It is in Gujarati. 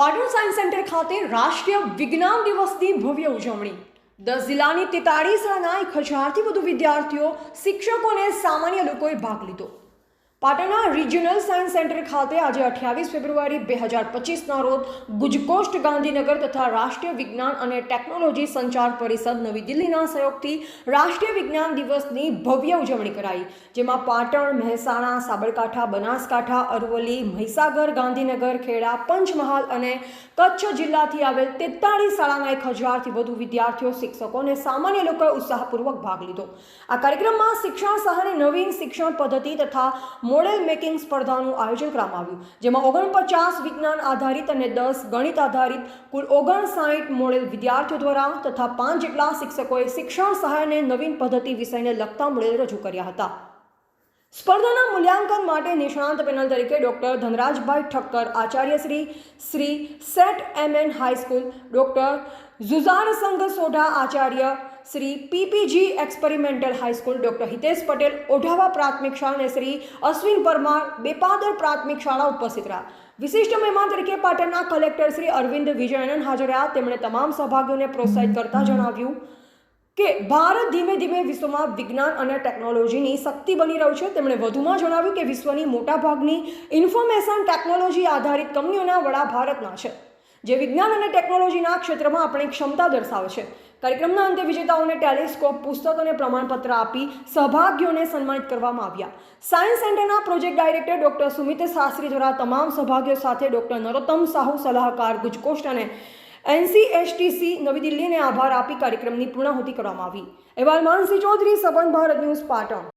પાટણ સાયન્સ સેન્ટર ખાતે રાષ્ટ્રીય વિજ્ઞાન દિવસની ભવ્ય ઉજવણી. દસ જિલ્લાની તેતાળીસ શાળાના એક હજારથી વધુ વિદ્યાર્થીઓ શિક્ષકો અને સામાન્ય લોકોએ ભાગ લીધો. પાટણના રિજિયનલ સાયન્સ સેન્ટર ખાતે આજે અઠ્યાવીસ ફેબ્રુઆરી બે હજાર પચીસના રોજ ગુજકોસ્ટ ગાંધીનગર તથા રાષ્ટ્રીય વિજ્ઞાન અને ટેકનોલોજી સંચાર પરિષદ નવી દિલ્હીના સહયોગથી રાષ્ટ્રીય વિજ્ઞાન દિવસની ભવ્ય ઉજવણી કરાઈ, જેમાં પાટણ, મહેસાણા, સાબરકાંઠા, બનાસકાંઠા, અરવલ્લી, મહીસાગર, ગાંધીનગર, ખેડા, પંચમહાલ અને કચ્છ જિલ્લાથી આવેલ તેતાળીસ શાળાના એક હજારથી વધુ વિદ્યાર્થીઓ, શિક્ષકો અને સામાન્ય લોકોએ ઉત્સાહપૂર્વક ભાગ લીધો. આ કાર્યક્રમમાં શિક્ષણ સહાયની નવીન શિક્ષણ પદ્ધતિ તથા મોડેલ મેકિંગ સ્પર્ધાનું આયોજન કરવામાં આવ્યું, જેમાં ઓગણપચાસ વિજ્ઞાન આધારિત અને દસ ગણિત આધારિત, કુલ ઓગણસાઠ મોડેલ વિદ્યાર્થીઓ દ્વારા તથા પાંચ જેટલા શિક્ષકોએ શિક્ષણ સહાયને નવીન પદ્ધતિ વિષયને લગતા મોડેલ રજૂ કર્યા હતા. સ્પર્ધાના મૂલ્યાંકન માટે નિષ્ણાંત પેનલ તરીકે doctor Dhanrajbhai Thakkar Acharya Shri Shri Set M N high school, doctor Jhujhar Sangh Sodha Acharya Shri PPG experimental high school doctor Hitesh Patel Odhava પ્રાથમિક શાળા અને શ્રી અશ્વિન પરમાર બેપાદર પ્રાથમિક શાળા ઉપસ્થિત રહ્યા. વિશિષ્ટ મહેમાન તરીકે પાટણના કલેક્ટર શ્રી અરવિંદ વિજયનન હાજર રહ્યા. તેમણે તમામ સહભાગીઓને પ્રોત્સાહિત કરતા જણાવ્યું કે ભારત ધીમે ધીમે વિશ્વમાં વિજ્ઞાન અને ટેકનોલોજીની શક્તિ બની રહ્યું છે. તેમણે વધુમાં જણાવ્યું કે વિશ્વની મોટાભાગની ઇન્ફોર્મેશન ટેકનોલોજી આધારિત કંપનીઓના વડા ભારતના છે. જે વિજ્ઞાન અને ટેકનોલોજીના ક્ષેત્રમાં આપણી ક્ષમતા દર્શાવે છે. કાર્યક્રમના અંતે વિજેતાઓને ટેલિસ્કોપ, પુસ્તક અને પ્રમાણપત્ર આપી સહભાગીઓને સન્માનિત કરવામાં આવ્યા. સાયન્સ સેન્ટરના project director doctor Sumit Shastri દ્વારા તમામ સહભાગીઓ સાથે ડોક્ટર નરોત્તમ સાહુ સલાહકાર ગુજકોષ્ટ અને એનસીએસટીસી નવી દિલ્હીને આભાર આપી કાર્યક્રમની પૂર્ણાહુતિ કરવામાં આવી. અહેવાલ માનસી ચૌધરી સબન ભારત ન્યૂઝ, પાટણ.